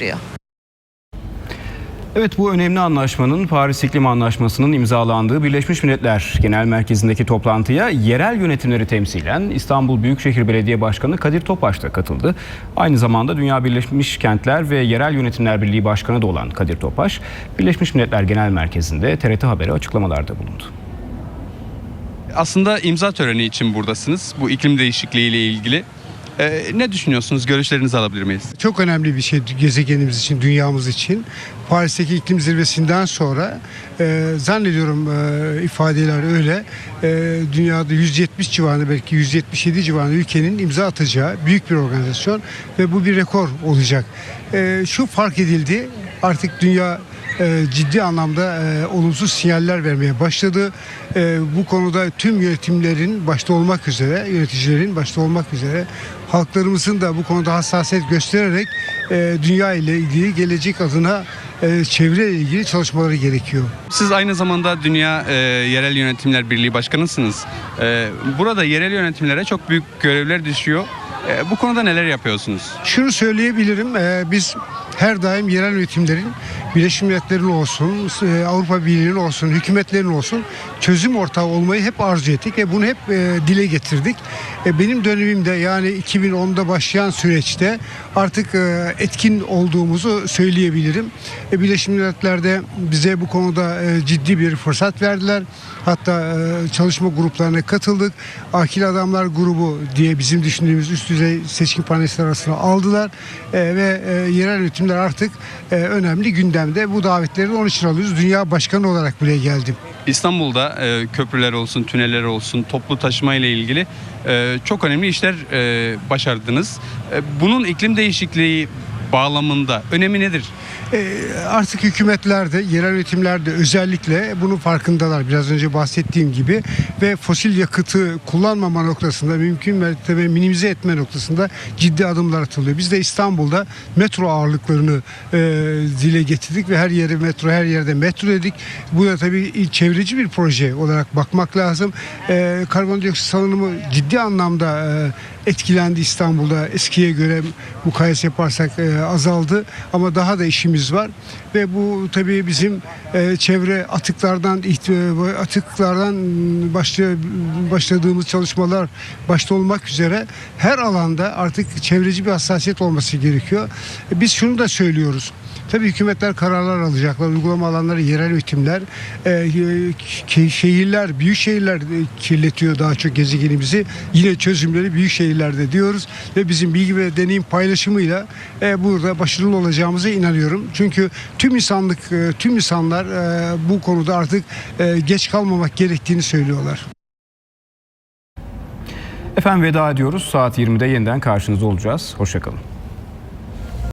diyor. Evet bu önemli anlaşmanın Paris İklim Anlaşması'nın imzalandığı Birleşmiş Milletler Genel Merkezi'ndeki toplantıya yerel yönetimleri temsilen İstanbul Büyükşehir Belediye Başkanı Kadir Topbaş da katıldı. Aynı zamanda Dünya Birleşmiş Kentler ve Yerel Yönetimler Birliği Başkanı da olan Kadir Topbaş, Birleşmiş Milletler Genel Merkezi'nde TRT Haber'e açıklamalarda bulundu. Aslında imza töreni için buradasınız. Bu iklim değişikliği ile ilgili. Ee, ne düşünüyorsunuz? Görüşlerinizi alabilir miyiz? Çok önemli bir şey gezegenimiz için, dünyamız için. Paris'teki iklim zirvesinden sonra e, zannediyorum e, ifadeler öyle. E, dünyada 170 civarında belki 177 civarında ülkenin imza atacağı büyük bir organizasyon ve bu bir rekor olacak. E, şu fark edildi artık dünya e, ciddi anlamda e, olumsuz sinyaller vermeye başladı. E, bu konuda tüm yönetimlerin başta olmak üzere, yöneticilerin başta olmak üzere halklarımızın da bu konuda hassasiyet göstererek e, dünya ile ilgili gelecek adına e, çevre ile ilgili çalışmaları gerekiyor. Siz aynı zamanda Dünya e, Yerel Yönetimler Birliği Başkanısınız. E, burada yerel yönetimlere çok büyük görevler düşüyor. E, bu konuda neler yapıyorsunuz? Şunu söyleyebilirim, e, biz her daim yerel yönetimlerin, Birleşmiş Milletler'in olsun, e, Avrupa Birliği'nin olsun, hükümetlerin olsun çözüm ortağı olmayı hep arzu ettik ve bunu hep e, dile getirdik. E, benim dönemimde yani 2010'da başlayan süreçte artık etkin olduğumuzu söyleyebilirim. Birleşmiş Milletler'de bize bu konuda ciddi bir fırsat verdiler. Hatta çalışma gruplarına katıldık. Akil Adamlar grubu diye bizim düşündüğümüz üst düzey seçkin panelistler arasına aldılar. Ve yerel yönetimler artık önemli gündemde. Bu davetleri onun için alıyoruz. Dünya Başkanı olarak buraya geldim. İstanbul'da e, köprüler olsun, tüneller olsun, toplu taşıma ile ilgili e, çok önemli işler e, başardınız. E, bunun iklim değişikliği bağlamında önemi nedir? E, artık hükümetlerde, yerel yönetimlerde özellikle bunun farkındalar. Biraz önce bahsettiğim gibi ve fosil yakıtı kullanmama noktasında mümkün mertebe minimize etme noktasında ciddi adımlar atılıyor. Biz de İstanbul'da metro ağırlıklarını e, dile getirdik ve her yere metro, her yerde metro dedik. Bu da tabii çevreci bir proje olarak bakmak lazım. E, karbondioksit salınımı ciddi anlamda e, etkilendi İstanbul'da. Eskiye göre mukayese yaparsak e, azaldı ama daha da işimiz var ve bu tabii bizim e, çevre atıklardan atıklardan başladığımız çalışmalar başta olmak üzere her alanda artık çevreci bir hassasiyet olması gerekiyor. E, Biz şunu da söylüyoruz. Tabii hükümetler kararlar alacaklar, uygulama alanları yerel hükümler, e, ke- şehirler, büyük şehirler e, kirletiyor daha çok gezegenimizi. Yine çözümleri büyük şehirlerde diyoruz ve bizim bilgi ve deneyim paylaşımıyla e, burada başarılı olacağımıza inanıyorum. Çünkü tüm insanlık, e, tüm insanlar e, bu konuda artık e, geç kalmamak gerektiğini söylüyorlar. Efendim veda ediyoruz. Saat 20'de yeniden karşınızda olacağız. Hoşçakalın.